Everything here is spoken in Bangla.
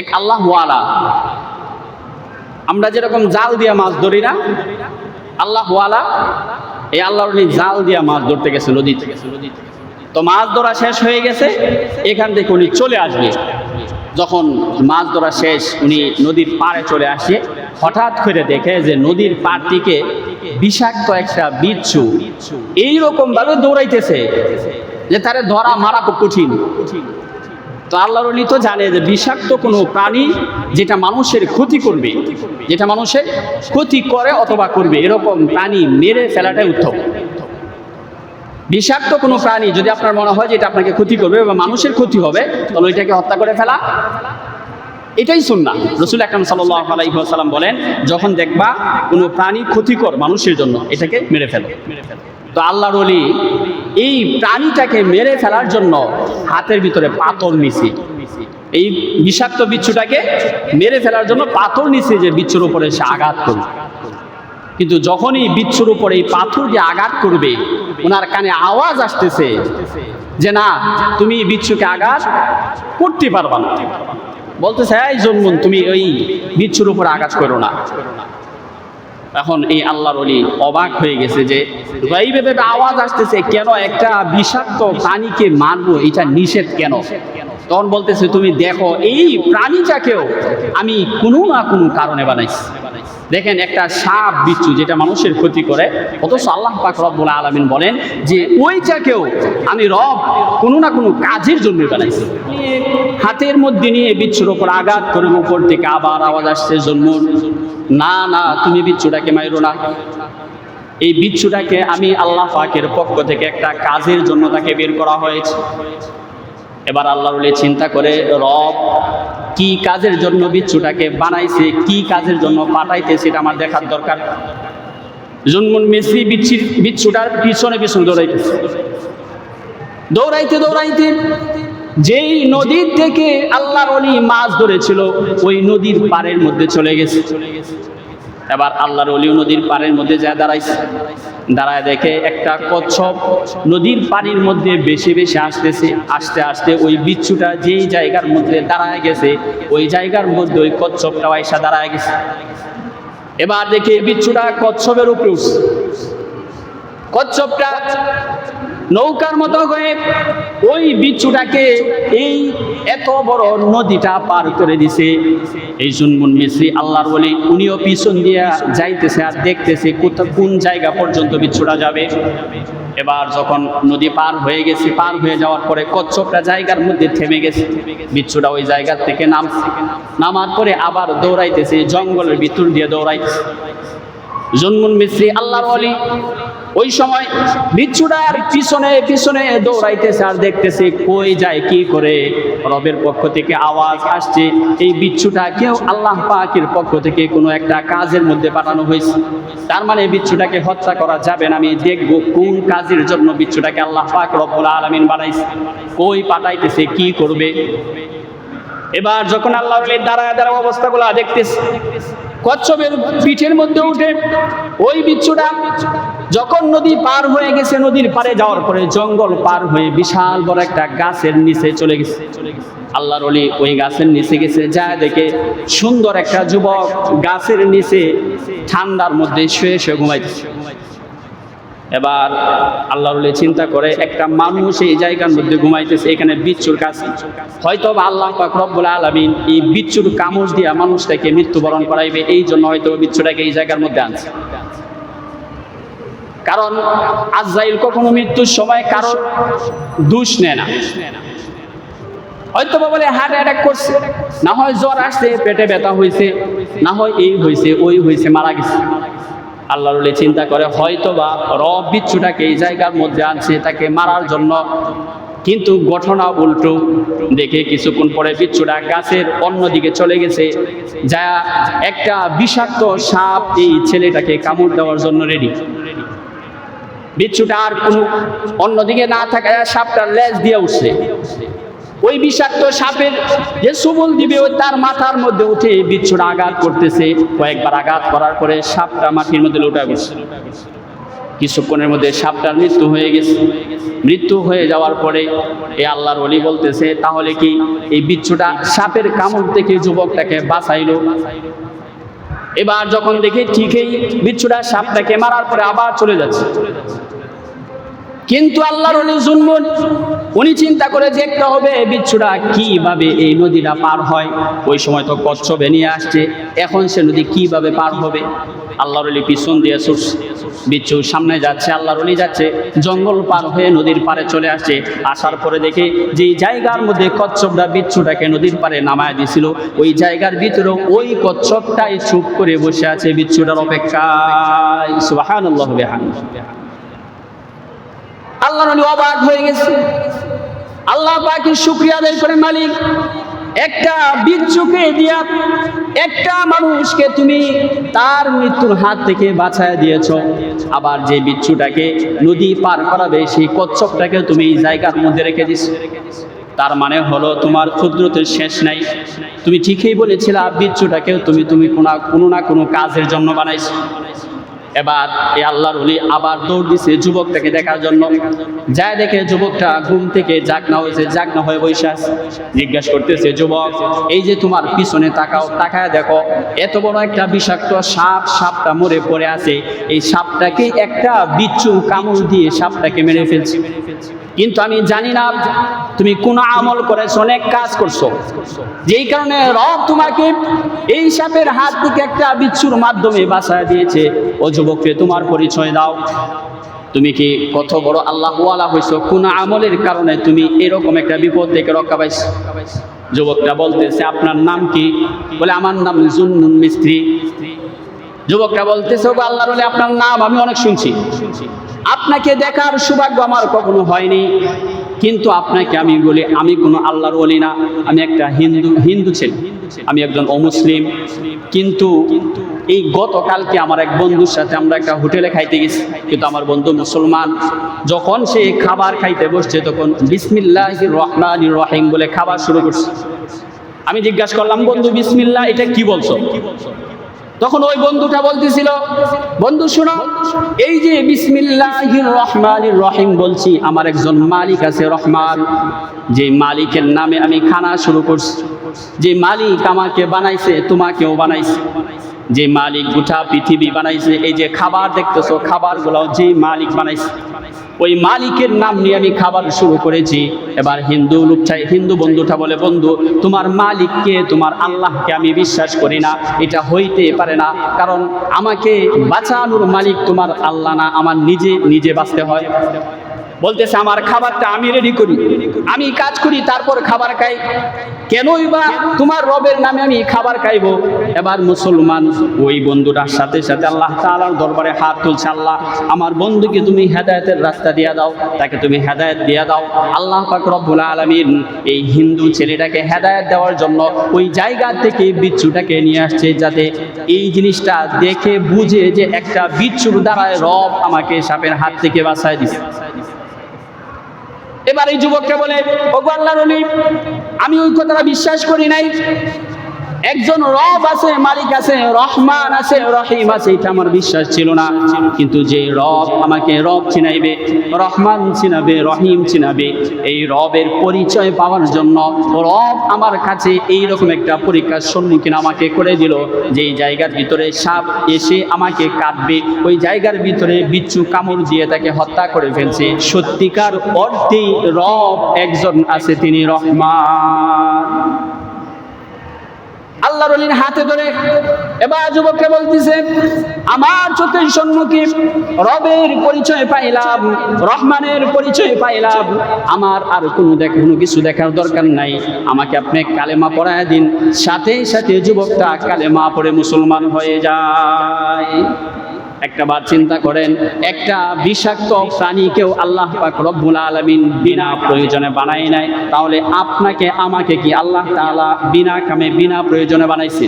এক আল্লাহ ওয়ালা আমরা যেরকম জাল দিয়া মাছ ধরি না, আল্লাহ ওয়ালা এই আল্লাহর উনি জাল দিয়া মাছ ধরতে গেছে নদীতে। তো মাছ ধরা শেষ হয়ে গেছে, এখান থেকে উনি চলে আসবে। যখন মাছ ধরা শেষ, উনি নদীর পাড়ে চলে আসে। হঠাৎ করে দেখে যে নদীর পাড় থেকে বিষাক্ত একটা বিচ্ছু এইরকম ভাবে দৌড়াইতেছে, যে তারে ধরা মারা খুব কঠিন। তো আল্লাহর অলি তো জানে যে বিষাক্ত কোনো প্রাণী যেটা মানুষের ক্ষতি করবে, যেটা মানুষের ক্ষতি করে অথবা করবে, এরকম প্রাণী মেরে ফেলাটাই উত্তম। বিষাক্ত কোনো প্রাণী যদি আপনার মনে হয় যে এটা আপনাকে ক্ষতি করবে বা মানুষের ক্ষতি হবে, তাহলে ওইটাকে হত্যা করে ফেলা। এটাই সুন্না রসুল আকরম সাল্লাহ বলেন, যখন দেখবা কোনো প্রাণী ক্ষতিকর মানুষের জন্য, এটাকে মেরে ফেলো। তো আল্লাহর অলি এই প্রাণীটাকে মেরে ফেলার জন্য হাতের ভিতরে পাথর নিছি এই বিষাক্ত বিচ্ছুটাকে মেরে ফেলার জন্য পাথর নিছে যে বিচ্ছুর উপরে সে আঘাত করবে। কিন্তু যখনই বিচ্ছুর উপরে এই পাথর দিয়ে আঘাত করবে, ওনার কানে আওয়াজ আসতেছে যে, না, তুমি বিচ্ছুকে আঘাত করতে পারবা না। বলতেছে, এই জন্মন, তুমি ওই বিচ্ছুর উপর আঘাত করো না। এখন এই আল্লাহর অলি অবাক হয়ে গেছে যে গাইবে ভেবে আওয়াজ আসতেছে, কেন একটা বিষাক্ত প্রাণীকে মারবো? এটা নিষেধ কেন? তখন বলতেছে, তুমি দেখো, এই প্রাণীটাকেও আমি কোনো না কোনো কারণে বানাইছি। দেখেন, একটা সাপ বিচ্ছু, যেটা মানুষের ক্ষতি করে, অথচ আল্লাহ পাক রব্বুল আলমিন বলেন যে, ওইটাকেও আমি রব কোনো না কোনো কাজের জন্য বানাইছি। হাতের মধ্যে নিয়ে বিচ্ছুর ওপর আঘাত করে, উপর থেকে আবার আওয়াজ আসছে জন্ম না না, তুমি বিচ্ছুটাকে মাইরো না। এই বিচ্ছুটাকে আমি আল্লাহ পাকের পক্ষ থেকে একটা কাজের জন্য তাকে বের করা হয়েছে। এবার আল্লাহ চিন্তা করে, রব, কি কাজের জন্য বিচ্ছুটাকে বানাইছে, কি কাজের জন্য পাঠাইতে সেটা আমার দেখার দরকার। জন্মন মেসি বিচ্ছির বিচ্ছুটার পিছনে পিছনে দৌড়াইতেছে। দৌড়াইতে দৌড়াইতে যেই নদীর থেকে আল্লাহর অলি মাছ ধরেছিল, ওই নদীর পাড়ের মধ্যে চলে গেছে। এবার আল্লাহর অলিও নদীর পাড়ের মধ্যে যা দাঁড়াইছে। দাঁড়ায় দেখে একটা কচ্ছপ নদীর পানির মধ্যে বেশি বেশি আসতেছে, আসতে আসতে ওই বিচ্ছুটা যেই জায়গার মধ্যে দাঁড়ায় গেছে, ওই জায়গার মধ্যে ওই কচ্ছপটা আইসা দাঁড়ায় গেছে। এবার দেখে বিচ্ছুটা কচ্ছপের উপরে উঠছে। কচ্ছপটা নৌকার মতো হয়ে ওই বিচ্ছুটাকে এই এত বড় নদীটা পার করে দিছে। এই জুনমুন মিশ্রি আল্লাহর বলি, উনিও পিছন দিয়া যাইতেছে আর দেখতেছে কোন জায়গা পর্যন্ত বিচ্ছুটা যাবে। এবার যখন নদী পার হয়ে গেছে, পার হয়ে যাওয়ার পরে কচ্ছপটা জায়গার মধ্যে থেমে গেছে। বিচ্ছুটা ওই জায়গার থেকে নামছে নামার পরে আবার দৌড়াইতেছে, জঙ্গলের ভিতর দিয়ে দৌড়াইতেছে। জন্মুন মিস্ত্রি আল্লাহর অলি ওই সময় বিচ্ছুটার পিছনে পিছনে দৌড়াইতেছে আর দেখতেছে কই যায়, কি করে? রবের পক্ষ থেকে আওয়াজ আসছে। এই বিচ্ছুটা কেউ আল্লাহ পাকের পক্ষ থেকে কোনো একটা কাজের মধ্যে পাঠানো হয়েছে। তার মানে বিচ্ছুটাকে হত্যা করা যাবে না। আমি দেখব কোন কাজের জন্য বিচ্ছুটাকে আল্লাহ পাক রব্বুল আলমিন বানাইছে। কই পাঠাইতেছে, কি করবে? এবার যখন আল্লাহ দাঁড়ায় দাঁড়া অবস্থাগুলো দেখতেছে, কচ্ছপের পিঠের মধ্যে উঠে ওই বিচ্ছুটা যখন নদী পার হয়ে গেছে, নদীর পারে যাওয়ার পরে জঙ্গল পার হয়ে বিশাল বড় একটা গাছের নিচে চলে গেছে। আল্লাহর অলি ওই গাছের নিচে গেছে, যা দেখে সুন্দর একটা যুবক গাছের নিচে ঠান্ডার মধ্যে শুয়ে শুয়ে ঘুমাইতেছে। এবার আল্লাহর চিন্তা করে, একটা মানুষ এই জায়গার মধ্যে ঘুমাইতেছে, এখানে বিচ্ছুর কাছে হয়তো আল্লাহ পাক রব্বুল আলমিন এই বিচ্ছুর কামড় দিয়া মানুষটাকে মৃত্যুবরণ করাইবে, এই জন্য হয়তো বিচ্ছুটাকে এই জায়গার মধ্যে আনছে। কারণ আজরাইল কখনো মৃত্যুর সময় কারোর দুষ নেয় না। হয়তো বা বলে হার্ট অ্যাটাক করছে। না হয় জ্বর আসছে, পেটে ব্যথা হয়েছে, না হয় এই হয়েছে, ওই হয়েছে, মারা গেছে। আল্লাহর চিন্তা করে হয়তো বা রব বিচ্ছুটাকে এই জায়গার মধ্যে আনছে, তাকে মারার জন্য। কিন্তু ঘটনা উল্টো, দেখে কিছুক্ষণ পরে বিচ্ছুটা গাছের অন্যদিকে চলে গেছে, যা একটা বিষাক্ত সাপ এই ছেলেটাকে কামড় দেওয়ার জন্য রেডি বিচ্ছুটা আর কোনো অন্যদিকে না থাকা সাপটার লেজ দিয়ে উঠছে। ওই বিষাক্ত সাপের যে সুবল দিবে, ওই তার মাথার মধ্যে উঠে বিচ্ছুটা আঘাত করতেছে। কয়েকবার আঘাত করার পরে সাপটা মাটির মধ্যে লুটা গেছে। কিছুক্ষণের মধ্যে সাপটার মৃত্যু হয়ে গেছে। মৃত্যু হয়ে যাওয়ার পরে এ আল্লাহর অলি বলতেছে, তাহলে কি এই বিচ্ছুটা সাপের কামড় থেকে যুবকটাকে বাঁচাইলো? এবার যখন দেখি ঠিকই বিচ্ছুটা সাপটাকে মারার পরে আবার চলে যাচ্ছে। কিন্তু আল্লাহর জুনমুন, উনি চিন্তা করে দেখতে হবে বিচ্ছুরা কীভাবে এই নদীটা পার হয়। ওই সময় তো কচ্ছপে নিয়ে আসছে, এখন সে নদী কীভাবে পার হবে? আল্লাহর অলি পিছন দিয়ে সুস বিচ্ছু সামনে যাচ্ছে, আল্লাহর অলি যাচ্ছে, জঙ্গল পার হয়ে নদীর পারে চলে আসছে। আসার পরে দেখে যে জায়গার মধ্যে কচ্ছপটা বিচ্ছুটাকে নদীর পারে নামায় দিয়েছিল ওই জায়গার ভিতরে ওই কচ্ছপটাই চুপ করে বসে আছে বিচ্ছুটার অপেক্ষায়। সুবাহান আল্লাহ আল্লাহ নবী অবাক হয়ে গেছে। আল্লাহ পাকের শুক্রিয়া আদায় করে মালিক। একটা বিচ্ছুকে দিয়া একটা মানুষকে তুমি তার মৃত্যুর হাত থেকে বাঁচায় দিয়েছ। আবার যে বিচ্ছুটাকে নদী পার করাবে, সেই কচ্ছপটাকে তুমি এই জায়গার মধ্যে রেখে দিস তার মানে হলো তোমার ক্ষুদ্রতের শেষ নাই। তুমি ঠিকই বলেছিলে, বিচ্ছুটাকেও তুমি তুমি কোনো কোনো না কোনো কাজের জন্য বানাইছো। এবার এই আল্লাহর উলি আবার দৌড় দিছে যুবকটাকে দেখার জন্য। যায় দেখে যুবকটা ঘুম থেকে জাগনা হয়েছে, জাগনা হয়ে আছে। জিজ্ঞাসা করতেছে, যুবক, এই যে তোমার পিছনে তাকাও, তাকায় দেখো, এত বড় একটা বিষাক্ত সাপ সাপটা মরে পড়ে আছে। এই সাপটাকে একটা বিচ্ছু কামড় দিয়ে সাপটাকে মেরে ফেলছে। কিন্তু আমি জানি না তুমি কোন আমল করেছ, অনেক কাজ করছ। যেই কারণে রব তোমাকে এই সাপের হাত থেকে একটা বিচ্ছুর মাধ্যমে বাসায় দিয়েছে। ও যুবককে তোমার পরিচয় দাও। তুমি কি কত বড় আল্লাহ হয়েছো? কোন আমলের কারণে তুমি এরকম একটা বিপদ থেকে রক্ষা পাইছো? যুবকটা বলতেছে, আপনার নাম কি? বলে, আমার নাম জুন্নুন মিস্ত্রি। যুবকটা বলতেছে, "ওগো আল্লাহর বলে আপনার নাম আমি অনেক শুনছি। আপনাকে দেখার সৌভাগ্য আমার কখনো হয়নি। কিন্তু আপনাকে আমি বলি, আমি কোনো আল্লাহর বলি না, আমি একটা হিন্দু হিন্দু ছেলে, আমি একজন অমুসলিম। কিন্তু এই গতকালকে আমার এক বন্ধুর সাথে আমরা একটা হোটেলে খাইতে গেছি, কিন্তু আমার বন্ধু মুসলমান। যখন সে খাবার খাইতে বসছে, তখন বিসমিল্লাহ রহমান রহিম বলে খাবার শুরু করছে। আমি জিজ্ঞাসা করলাম, বন্ধু, বিসমিল্লাহ, এটা কি বলছো? তখন ওই বন্ধুটা বলতেছিল, বন্ধু শোনো, এই যে বিসমিল্লাহির রহমানির রহিম বলছি, আমার একজন মালিক আছে রহমান। যে মালিকের নামে আমি খানা শুরু করছি। যে মালিক আমাকে বানাইছে, তোমাকেও বানাইছে। যে মালিক গোটা পৃথিবী বানাইছে, এই যে খাবার দেখতেছো খাবারগুলো যে মালিক বানাইছে। ওই মালিকের নাম নিয়ে আমি খাবার শুরু করেছি। এবার হিন্দু লুপচাই হিন্দু বন্ধুটা বলে, বন্ধু, তোমার মালিককে, তোমার আল্লাহকে আমি বিশ্বাস করি না। এটা হইতে পারে না। কারণ আমাকে বাঁচানোর মালিক তোমার আল্লাহ না। আমার নিজে নিজে বাঁচতে হয়। বলতেছে, আমার খাবারটা আমি রেডি করি। আমি কাজ করি, তারপর খাবার খাই। কেনই বা তোমার রবের নামে আমি খাবার খাইবো? এবার মুসলমান ওই বন্ধুটার সাথে সাথে আল্লাহ তাআলার দরবারে হাত তুলছে, আল্লাহ, আমার বন্ধুকে তুমি হেদায়তের রাস্তা দিয়ে দাও। তাকে তুমি হেদায়েত দিয়ে দাও। আল্লাহ পাক রব্বুল আলামিন এই হিন্দু ছেলেটাকে হেদায়ত দেওয়ার জন্য ওই জায়গা থেকে বিচ্ছুটাকে নিয়ে আসছে, যাতে এই জিনিসটা দেখে বুঝে যে একটা বিচ্ছুর দ্বারায় রব আমাকে সাপের হাত থেকে বাঁচায় দিছে। এবার এই যুবককে বলে ওগো আল্লাহর আমি ওই কথাটা বিশ্বাস করি নাই। একজন রব আছে, মালিক আছে, রহমান আছে, রহিম আছে, এটা আমার বিশ্বাস ছিল না। কিন্তু যে রব আমাকে রব চিনাইবে, রহমান চিনাবে, রহিম চিনাবে, এই রবের পরিচয় পাওয়ার জন্য রব আমার কাছে এই রকম একটা পরীক্ষার সম্মুখীন আমাকে করে দিল যে জায়গার ভিতরে সাপ এসে আমাকে কাটবে ওই জায়গার ভিতরে বিচ্ছু কামড় দিয়ে তাকে হত্যা করে ফেলছে। সত্যিকার অর্থেই রব একজন আছে, তিনি রহমান। আল্লাহ রলির হাতে ধরে। এবার যুবককে বলতেছে, আমার চোখের সম্মুখে রবের পরিচয় পাইলাম, রহমানের পরিচয় পাইলাম। আমার আর কোনো দেখ, কোনো কিছু দেখার দরকার নাই। আমাকে আপনি কালেমা পড়ায় দিন। সাথে সাথে যুবকটা কালেমা পড়ে মুসলমান হয়ে যায়। একটা বার চিন্তা করেন, একটা বিষাক্ত প্রাণীকেও আল্লাহ পাক রব্বুল আলমিন বিনা প্রয়োজনে বানাই নাই। তাহলে আপনাকে, আমাকে কি আল্লাহ তালা বিনা কামে বিনা প্রয়োজনে বানাইছে?